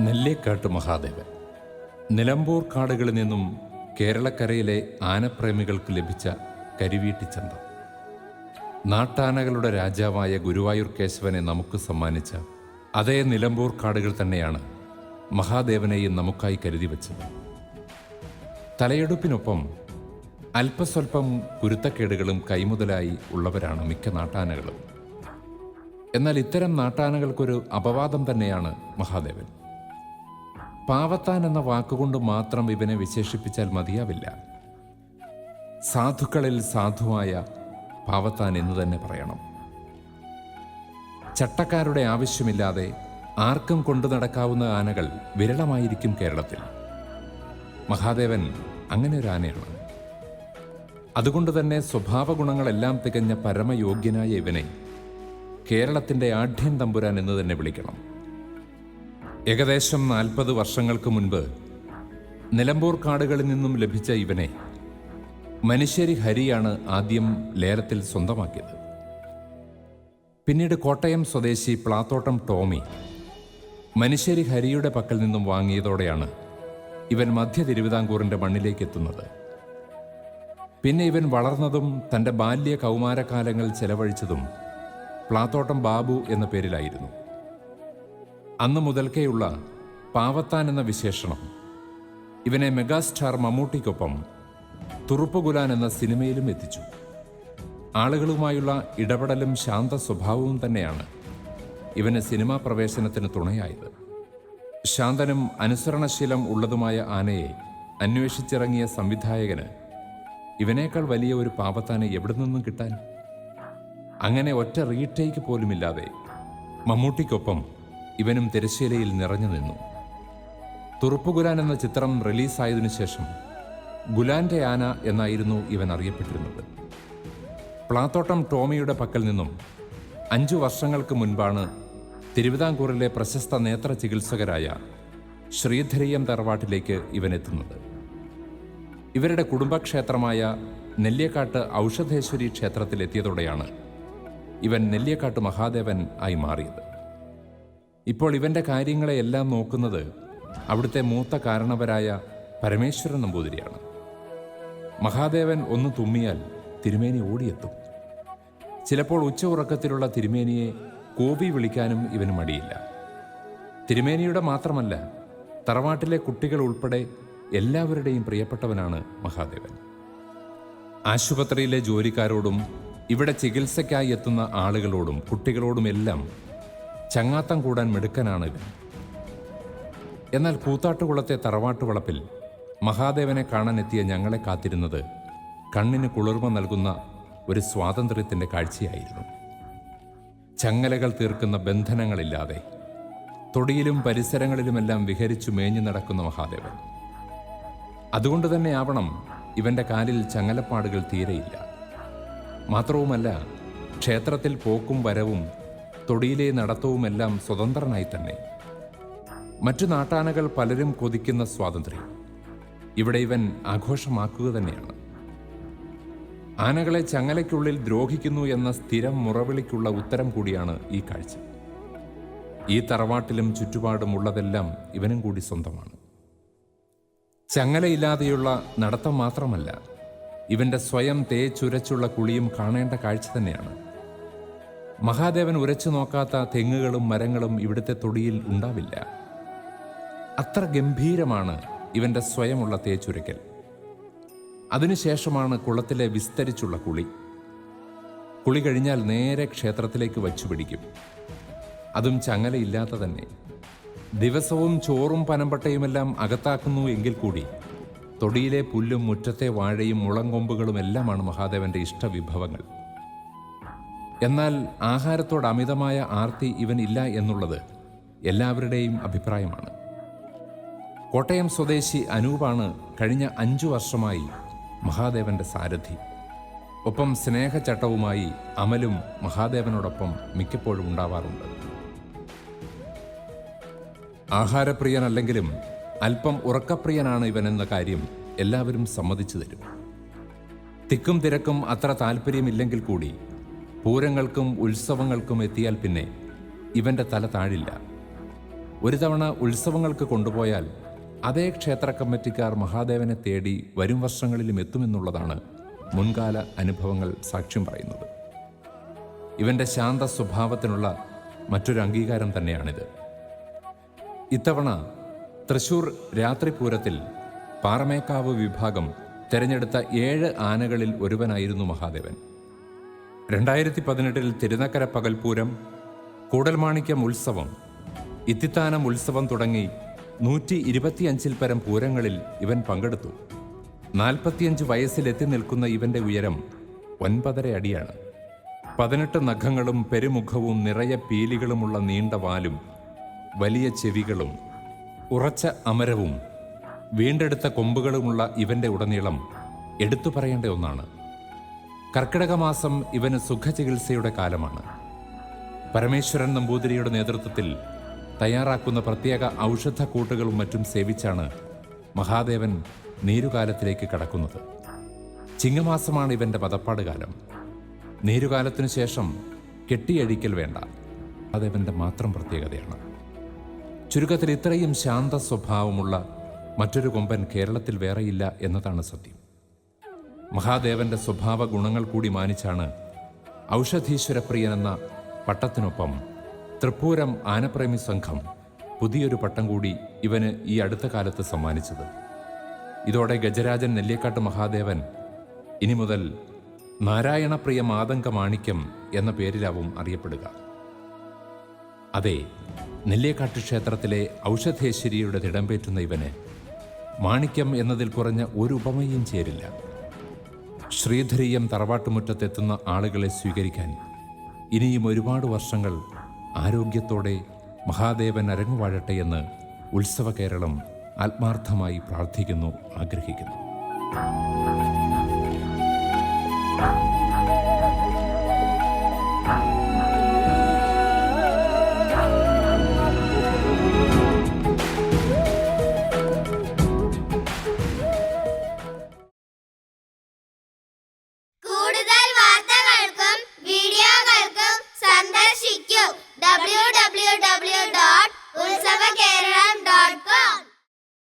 നെല്ലേക്കാട്ട് മഹാദേവൻ. നിലമ്പൂർ കാടുകളിൽ നിന്നും കേരളക്കരയിലെ ആനപ്രേമികൾക്ക് ലഭിച്ച കരിവീട്ടിച്ചന്തം നാട്ടാനകളുടെ രാജാവായ ഗുരുവായൂർ കേശവനെ നമുക്ക് സമ്മാനിച്ച അതേ നിലമ്പൂർ കാടുകൾ തന്നെയാണ് മഹാദേവനെയും നമുക്കായി കരുതി വച്ചത്. തലയെടുപ്പിനൊപ്പം അല്പസ്വല്പം കുരുത്തക്കേടുകളും കൈമുതലായി ഉള്ളവരാണ് മിക്ക നാട്ടാനകളും. എന്നാൽ ഇത്തരം നാട്ടാനകൾക്കൊരു അപവാദം തന്നെയാണ് മഹാദേവൻ. പാവത്താൻ എന്ന വാക്കുകൊണ്ട് മാത്രം ഇവനെ വിശേഷിപ്പിച്ചാൽ മതിയാവില്ല. സാധുക്കളിൽ സാധുവായ പാവത്താൻ എന്ന് തന്നെ പറയണം. ചട്ടക്കാരുടെ ആവശ്യമില്ലാതെ ആർക്കും കൊണ്ടു നടക്കാവുന്ന ആനകൾ വിരളമായിരിക്കും കേരളത്തിൽ. മഹാദേവൻ അങ്ങനെ ഒരു ആനയാണ്. അതുകൊണ്ട് തന്നെ സ്വഭാവ ഗുണങ്ങളെല്ലാം തികഞ്ഞ പരമയോഗ്യനായ ഇവനെ കേരളത്തിന്റെ ആഢ്യൻ തമ്പുരാൻ എന്ന് തന്നെ വിളിക്കണം. ഏകദേശം നാൽപ്പത് വർഷങ്ങൾക്ക് മുൻപ് നിലമ്പൂർ കാടുകളിൽ നിന്നും ലഭിച്ച ഇവനെ മനുഷ്യരി ഹരിയാണ് ആദ്യം ലേലത്തിൽ സ്വന്തമാക്കിയത്. പിന്നീട് കോട്ടയം സ്വദേശി പ്ലാത്തോട്ടം ടോമി മനുഷ്യരി ഹരിയുടെ പക്കൽ നിന്നും വാങ്ങിയതോടെയാണ് ഇവൻ മധ്യ തിരുവിതാംകൂറിന്റെ മണ്ണിലേക്ക് എത്തുന്നത് പിന്നെ ഇവൻ വളർന്നതും തന്റെ ബാല്യ കൗമാരകാലങ്ങൾ ചെലവഴിച്ചതും പ്ലാത്തോട്ടം ബാബു എന്ന പേരിലായിരുന്നു. അന്ന് മുതൽക്കേയുള്ള പാവത്താൻ എന്ന വിശേഷണം ഇവനെ മെഗാസ്റ്റാർ മമ്മൂട്ടിക്കൊപ്പം തുറുപ്പുകുലാൻ എന്ന സിനിമയിലും എത്തിച്ചു. ആളുകളുമായുള്ള ഇടപെടലും ശാന്ത സ്വഭാവവും തന്നെയാണ് ഇവന് സിനിമാ പ്രവേശനത്തിന് തുണയായത്. ശാന്തനും അനുസരണശീലം ഉള്ളതുമായ ആനയെ അന്വേഷിച്ചിറങ്ങിയ സംവിധായകന് ഇവനേക്കാൾ വലിയ ഒരു പാപത്താനെ എവിടെ നിന്നും കിട്ടാൻ? അങ്ങനെ ഒറ്റ റീടേക്ക് പോലുമില്ലാതെ മമ്മൂട്ടിക്കൊപ്പം ഇവനും തിരശ്ശീലയിൽ നിറഞ്ഞു നിന്നു. തുറുപ്പുഗുലാൻ എന്ന ചിത്രം റിലീസായതിനു ശേഷം ഗുലാന്റെ ആന എന്നായിരുന്നു ഇവൻ അറിയപ്പെട്ടിരുന്നത്. പ്ലാത്തോട്ടം ടോമിയുടെ പക്കൽ നിന്നും അഞ്ചു വർഷങ്ങൾക്ക് മുൻപാണ് തിരുവിതാംകൂറിലെ പ്രശസ്ത നേത്ര ചികിത്സകരായ ശ്രീധരീയം തറവാട്ടിലേക്ക് ഇവനെത്തുന്നത്. ഇവരുടെ കുടുംബക്ഷേത്രമായ നെല്ലിയക്കാട്ട് ഔഷധേശ്വരി ക്ഷേത്രത്തിലെത്തിയതോടെയാണ് ഇവൻ നെല്ലിയക്കാട്ട് മഹാദേവൻ ആയി മാറിയത്. ഇപ്പോൾ ഇവന്റെ കാര്യങ്ങളെയെല്ലാം നോക്കുന്നത് അവിടുത്തെ മൂത്ത കാരണവരായ പരമേശ്വരൻ നമ്പൂതിരിയാണ്. മഹാദേവൻ ഒന്ന് തുമ്മിയാൽ തിരുമേനി ഓടിയെത്തും. ചിലപ്പോൾ ഉച്ച ഉറക്കത്തിലുള്ള തിരുമേനിയെ കോപി വിളിക്കാനും ഇവന് മടിയില്ല. തിരുമേനിയുടെ മാത്രമല്ല തറവാട്ടിലെ കുട്ടികൾ ഉൾപ്പെടെ എല്ലാവരുടെയും പ്രിയപ്പെട്ടവനാണ് മഹാദേവൻ. ആശുപത്രിയിലെ ജോലിക്കാരോടും ഇവിടെ ചികിത്സയ്ക്കായി എത്തുന്ന ആളുകളോടും കുട്ടികളോടുമെല്ലാം ചങ്ങാത്തം കൂടാൻ മിടുക്കനാണ് ഇവൻ. എന്നാൽ കൂത്താട്ടുകുളത്തെ തറവാട്ടുവളപ്പിൽ മഹാദേവനെ കാണാനെത്തിയ ഞങ്ങളെ കാത്തിരുന്നത് കണ്ണിന് കുളിർമ നൽകുന്ന ഒരു സ്വാതന്ത്ര്യത്തിന്റെ കാഴ്ചയായിരുന്നു. ചങ്ങലകൾ തീർക്കുന്ന ബന്ധനങ്ങളില്ലാതെ തൊടിയിലും പരിസരങ്ങളിലുമെല്ലാം വിഹരിച്ചു മേഞ്ഞു നടക്കുന്ന മഹാദേവൻ. അതുകൊണ്ട് തന്നെ ആവണം ഇവന്റെ കാലിൽ ചങ്ങലപ്പാടുകൾ തീരെയില്ല. മാത്രവുമല്ല ക്ഷേത്രത്തിൽ പോക്കും വരവും തൊടിയിലെ നടത്തവുമെല്ലാം സ്വതന്ത്രനായി തന്നെ. മറ്റു നാട്ടാനകൾ പലരും കൊതിക്കുന്ന സ്വാതന്ത്ര്യം. ഇവിടെ ഇവൻ ആഘോഷമാക്കുക തന്നെയാണ്. ആനകളെ ചങ്ങലയ്ക്കുള്ളിൽ ദ്രോഹിക്കുന്നു എന്ന സ്ഥിരം മുറവിളിക്കുള്ള ഉത്തരം കൂടിയാണ് ഈ കാഴ്ച. ഈ തറവാട്ടിലും ചുറ്റുപാടുമുള്ളതെല്ലാം ഇവനും കൂടി സ്വന്തമാണ്. ചങ്ങലയില്ലാതെയുള്ള നടത്തം മാത്രമല്ല ഇവന്റെ സ്വയം തേച്ചുരച്ചുള്ള കുളിയും കാണേണ്ട കാഴ്ച തന്നെയാണ്. മഹാദേവൻ ഉരച്ചു നോക്കാത്ത തെങ്ങുകളും മരങ്ങളും ഇവിടുത്തെ തൊടിയിൽ ഉണ്ടാവില്ല. അത്ര ഗംഭീരമാണ് ഇവന്റെ സ്വയമുള്ള തേച്ചുരയ്ക്കൽ. അതിനുശേഷമാണ് കുളത്തിലെ വിസ്തരിച്ചുള്ള കുളി. കുളി കഴിഞ്ഞാൽ നേരെ ക്ഷേത്രത്തിലേക്ക് വച്ചു പിടിക്കും അതും ചങ്ങലയില്ലാത്ത തന്നെ. ദിവസവും ചോറും പനമ്പട്ടയുമെല്ലാം അകത്താക്കുന്നു എങ്കിൽ കൂടി തൊടിയിലെ പുല്ലും മുറ്റത്തെ വാഴയും മുളങ്കൊമ്പുകളും എല്ലാമാണ് മഹാദേവന്റെ ഇഷ്ടവിഭവങ്ങൾ. എന്നാൽ ആഹാരത്തോട് അമിതമായ ആർത്തി ഇവൻ ഇല്ല എന്നുള്ളത് എല്ലാവരുടെയും അഭിപ്രായമാണ്. കോട്ടയം സ്വദേശി അനൂപാണ് കഴിഞ്ഞ അഞ്ചു വർഷമായി മഹാദേവന്റെ സാരഥി. ഒപ്പം സ്നേഹചട്ടവുമായി അമലും മഹാദേവനോടൊപ്പം മിക്കപ്പോഴും ഉണ്ടാവാറുണ്ട്. ആഹാരപ്രിയനല്ലെങ്കിലും അല്പം ഉറക്കപ്രിയനാണ് ഇവനെന്ന കാര്യം എല്ലാവരും സമ്മതിച്ചു തരും. തിക്കും തിരക്കും അത്ര താല്പര്യമില്ലെങ്കിൽ കൂടി പൂരങ്ങൾക്കും ഉത്സവങ്ങൾക്കും എത്തിയാൽ പിന്നെ ഇവന്റെ തല താഴില്ല. ഒരു തവണ ഉത്സവങ്ങൾക്ക് കൊണ്ടുപോയാൽ അതേ ക്ഷേത്ര കമ്മിറ്റിക്കാർ മഹാദേവനെ തേടി വരും വർഷങ്ങളിലും എത്തുമെന്നുള്ളതാണ് മുൻകാല അനുഭവങ്ങൾ സാക്ഷ്യം പറയുന്നത്. ഇവന്റെ ശാന്ത സ്വഭാവത്തിനുള്ള മറ്റൊരു അംഗീകാരം തന്നെയാണിത്. ഇത്തവണ തൃശൂർ രാത്രിപൂരത്തിൽ പാറമേക്കാവ് വിഭാഗം തിരഞ്ഞെടുത്ത ഏഴ് ആനകളിൽ ഒരുവനായിരുന്നു മഹാദേവൻ. രണ്ടായിരത്തി പതിനെട്ടിൽ തിരുനക്കര പകൽപൂരം കൂടൽമാണിക്യം ഉത്സവം ഇത്തിത്താനം ഉത്സവം തുടങ്ങി നൂറ്റി ഇരുപത്തിയഞ്ചിൽ പരം പൂരങ്ങളിൽ ഇവൻ പങ്കെടുത്തു. നാൽപ്പത്തിയഞ്ച് വയസ്സിലെത്തി നിൽക്കുന്ന ഇവന്റെ ഉയരം ഒൻപതര അടിയാണ്. പതിനെട്ട് നഖങ്ങളും പെരുമുഖവും നിറയെ പീലികളുമുള്ള നീണ്ട വാലും വലിയ ചെവികളും ഉറച്ച അമരവും വീണ്ടെടുത്ത കൊമ്പുകളുമുള്ള ഇവന്റെ ഉടനീളം എടുത്തു പറയേണ്ട ഒന്നാണ്. കർക്കിടക മാസം ഇവന് സുഖചികിത്സയുടെ കാലമാണ്. പരമേശ്വരൻ നമ്പൂതിരിയുടെ നേതൃത്വത്തിൽ തയ്യാറാക്കുന്ന പ്രത്യേക ഔഷധക്കൂട്ടുകളും മറ്റും സേവിച്ചാണ് മഹാദേവൻ നീരുകാലത്തിലേക്ക് കടക്കുന്നത്. ചിങ്ങമാസമാണ് ഇവന്റെ പദപ്പാട് കാലം നീരുകാലത്തിനു ശേഷം കെട്ടിയഴിക്കൽ വേണ്ട. അതവന്റെ മാത്രം പ്രത്യേകതയാണ്. ചുരുക്കത്തിൽ ഇത്രയും ശാന്ത സ്വഭാവമുള്ള മറ്റൊരു കൊമ്പൻ കേരളത്തിൽ വേറെയില്ല എന്നതാണ് സത്യം. മഹാദേവന്റെ സ്വഭാവ ഗുണങ്ങൾ കൂടി മാനിച്ചാണ് ഔഷധീശ്വരപ്രിയൻ എന്ന പട്ടത്തിനൊപ്പം തൃപ്പൂരം ആനപ്രേമി സംഘം പുതിയൊരു പട്ടം കൂടി ഇവന് ഈ അടുത്ത കാലത്ത് സമ്മാനിച്ചത്. ഇതോടെ ഗജരാജൻ നെല്ലിക്കാട്ട് മഹാദേവൻ ഇനി മുതൽ നാരായണപ്രിയ മാതങ്ക മാണിക്യം എന്ന പേരിലാവും അറിയപ്പെടുക. അതെ നെല്ലിക്കാട്ട് ക്ഷേത്രത്തിലെ ഔഷധേശ്വരിയുടെ തിടമ്പേറ്റുന്ന ഇവന് മാണിക്യം എന്നതിൽ കുറഞ്ഞ ഒരു ഉപമയും ചേരില്ല. ശ്രീധരീയം തറവാട്ടുമുറ്റത്തെത്തുന്ന ആളുകളെ സ്വീകരിക്കാൻ ഇനിയും ഒരുപാട് വർഷങ്ങൾ ആരോഗ്യത്തോടെ മഹാദേവൻ അരങ്ങുവാഴട്ടെ എന്ന് ഉത്സവ കേരളം ആത്മാർത്ഥമായി പ്രാർത്ഥിക്കുന്നു ആഗ്രഹിക്കുന്നു